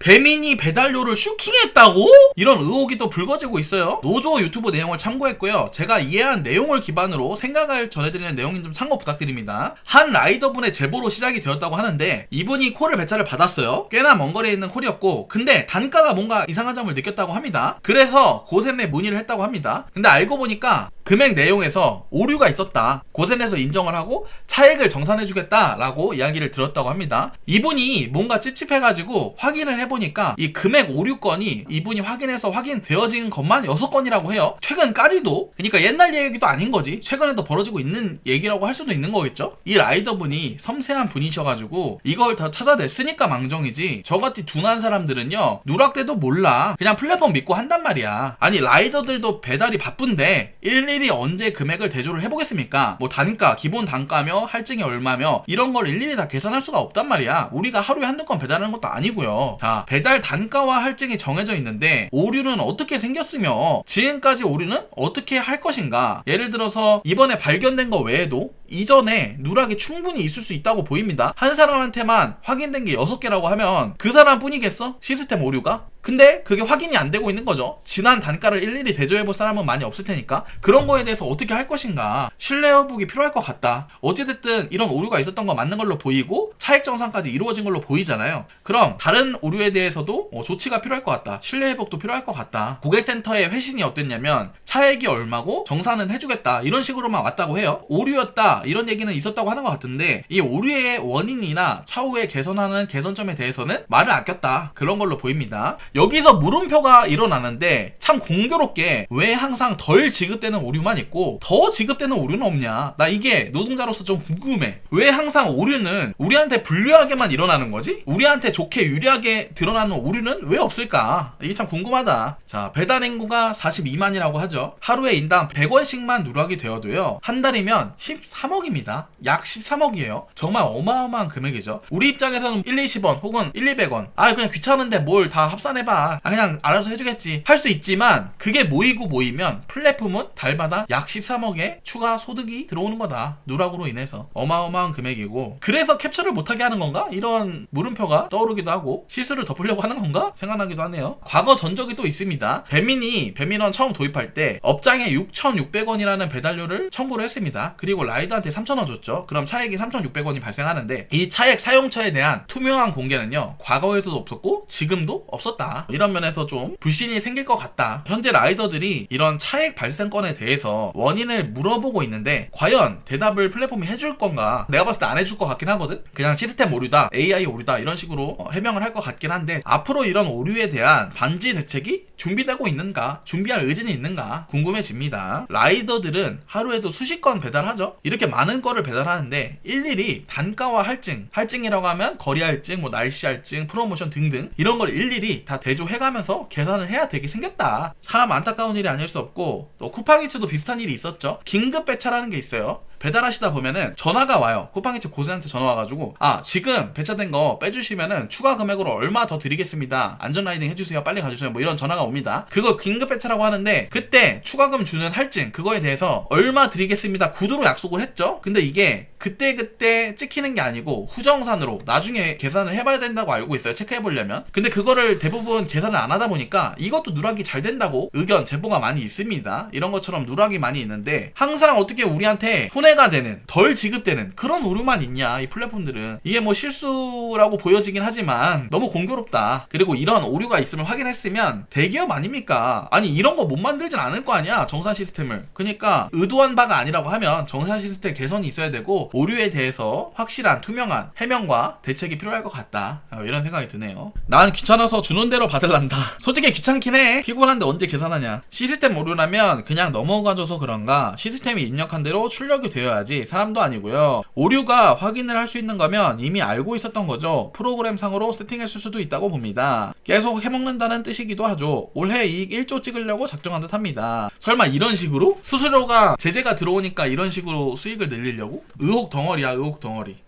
배민이 배달료를 슈킹했다고? 이런 의혹이 또 불거지고 있어요. 노조 유튜브 내용을 참고했고요. 제가 이해한 내용을 기반으로 생각을 전해드리는 내용인 좀 참고 부탁드립니다. 한 라이더분의 제보로 시작이 되었다고 하는데 이분이 콜을 배차를 받았어요. 꽤나 먼 거리에 있는 콜이었고 근데 단가가 뭔가 이상한 점을 느꼈다고 합니다. 그래서 고센에 문의를 했다고 합니다. 근데 알고 보니까 금액 내용에서 오류가 있었다. 고센에서 인정을 하고 차액을 정산해주겠다라고 이야기를 들었다고 합니다. 이분이 뭔가 찝찝해가지고 확인을 해보니까 이 금액 오류 건이 이분이 확인해서 확인되어진 것만 6건이라고 해요. 최근까지도. 그러니까 옛날 얘기도 아닌 거지. 최근에도 벌어지고 있는 얘기라고 할 수도 있는 거겠죠? 이 라이더분이 섬세한 분이셔가지고 이걸 다 찾아냈으니까 망정이지. 저같이 둔한 사람들은요. 누락돼도 몰라. 그냥 플랫폼 믿고 한단 말이야. 아니 라이더들도 배달이 바쁜데 일일이 언제 금액을 대조를 해보겠습니까? 뭐 단가, 기본 단가며 할증이 얼마며 이런 걸 일일이 다 계산할 수가 없단 말이야. 우리가 하루에 한두 건 배달하는 것도 아니고요. 자, 배달 단가와 할증이 정해져 있는데 오류는 어떻게 생겼으며 지금까지 오류는 어떻게 할 것인가? 예를 들어서 이번에 발견된 거 외에도 이전에 누락이 충분히 있을 수 있다고 보입니다. 한 사람한테만 확인된 게 6개라고 하면 그 사람뿐이겠어? 시스템 오류가? 근데 그게 확인이 안 되고 있는 거죠. 지난 단가를 일일이 대조해 볼 사람은 많이 없을 테니까 그런 거에 대해서 어떻게 할 것인가 신뢰 회복이 필요할 것 같다. 어찌됐든 이런 오류가 있었던 거 맞는 걸로 보이고 차액 정산까지 이루어진 걸로 보이잖아요. 그럼 다른 오류에 대해서도 어, 조치가 필요할 것 같다. 신뢰 회복도 필요할 것 같다. 고객센터의 회신이 어땠냐면 차액이 얼마고 정산은 해주겠다 이런 식으로만 왔다고 해요. 오류였다 이런 얘기는 있었다고 하는 것 같은데 이 오류의 원인이나 차후에 개선하는 개선점에 대해서는 말을 아꼈다 그런 걸로 보입니다. 여기서 물음표가 일어나는데 참 공교롭게 왜 항상 덜 지급되는 오류만 있고 더 지급되는 오류는 없냐? 나 이게 노동자로서 좀 궁금해. 왜 항상 오류는 우리한테 불리하게만 일어나는 거지? 우리한테 좋게 유리하게 드러나는 오류는 왜 없을까? 이게 참 궁금하다. 자, 배달 인구가 42만이라고 하죠. 하루에 인당 100원씩만 누락이 되어도요. 한 달이면 13억입니다. 약 13억이에요. 정말 어마어마한 금액이죠. 우리 입장에서는 1, 20원 혹은 1, 200원. 아, 그냥 귀찮은데 뭘 다 합산해 봐. 아, 그냥 알아서 해주겠지. 할 수 있지만 그게 모이고 모이면 플랫폼은 달마다 약 13억의 추가 소득이 들어오는 거다. 누락으로 인해서. 어마어마한 금액이고. 그래서 캡처를 못하게 하는 건가? 이런 물음표가 떠오르기도 하고 실수를 덮으려고 하는 건가? 생각나기도 하네요. 과거 전적이 또 있습니다. 배민이 배민원 처음 도입할 때 업장에 6,600원이라는 배달료를 청구를 했습니다. 그리고 라이더한테 3,000원 줬죠. 그럼 차액이 3,600원이 발생하는데 이 차액 사용처에 대한 투명한 공개는요. 과거에서도 없었고 지금도 없었다. 이런 면에서 좀 불신이 생길 것 같다. 현재 라이더들이 이런 차액 발생건에 대해서 원인을 물어보고 있는데 과연 대답을 플랫폼이 해줄 건가? 내가 봤을 때 안 해줄 것 같긴 하거든. 그냥 시스템 오류다, AI 오류다 이런 식으로 어, 해명을 할 것 같긴 한데 앞으로 이런 오류에 대한 반지 대책이 준비되고 있는가? 준비할 의지는 있는가? 궁금해집니다. 라이더들은 하루에도 수십 건 배달하죠. 이렇게 많은 거를 배달하는데 일일이 단가와 할증, 할증이라고 하면 거리 할증, 뭐 날씨 할증, 프로모션 등등 이런 걸 일일이 다 대조해가면서 계산을 해야 되게 생겼다. 참 안타까운 일이 아닐 수 없고 또 쿠팡이츠도 비슷한 일이 있었죠. 긴급 배차라는 게 있어요. 배달하시다 보면은 전화가 와요. 쿠팡이츠 고수한테 전화 와가지고 아 지금 배차된 거 빼주시면은 추가 금액으로 얼마 더 드리겠습니다. 안전 라이딩 해주세요. 빨리 가주세요. 뭐 이런 전화가 옵니다. 그거 긴급 배차라고 하는데 그때 추가금 주는 할증 그거에 대해서 얼마 드리겠습니다. 구두로 약속을 했죠. 근데 이게 그때 그때 찍히는 게 아니고 후정산으로 나중에 계산을 해봐야 된다고 알고 있어요. 체크해 보려면. 근데 그거를 대부분 계산을 안 하다 보니까 이것도 누락이 잘 된다고 의견 제보가 많이 있습니다. 이런 것처럼 누락이 많이 있는데 항상 어떻게 우리한테 손해 가 되는 덜 지급되는 그런 오류만 있냐 이 플랫폼들은 이게 뭐 실수라고 보여지긴 하지만 너무 공교롭다. 그리고 이런 오류가 있음을 확인했으면 대기업 아닙니까? 아니 이런 거 못 만들진 않을 거 아니야 정산 시스템을. 그러니까 의도한 바가 아니라고 하면 정산 시스템 개선이 있어야 되고 오류에 대해서 확실한 투명한 해명과 대책이 필요할 것 같다. 어, 이런 생각이 드네요. 난 귀찮아서 주는 대로 받을란다. 솔직히 귀찮긴 해. 피곤한데 언제 계산하냐. 시스템 오류라면 그냥 넘어가줘서 그런가 시스템이 입력한 대로 출력이 되어야지 사람도 아니고요. 오류가 확인을 할 수 있는 거면 이미 알고 있었던 거죠. 프로그램 상으로 세팅했을 수도 있다고 봅니다. 계속 해먹는다는 뜻이기도 하죠. 올해 이익 1조 찍으려고 작정한 듯 합니다. 설마 이런 식으로? 수수료가 제재가 들어오니까 이런 식으로 수익을 늘리려고? 의혹 덩어리야 의혹 덩어리.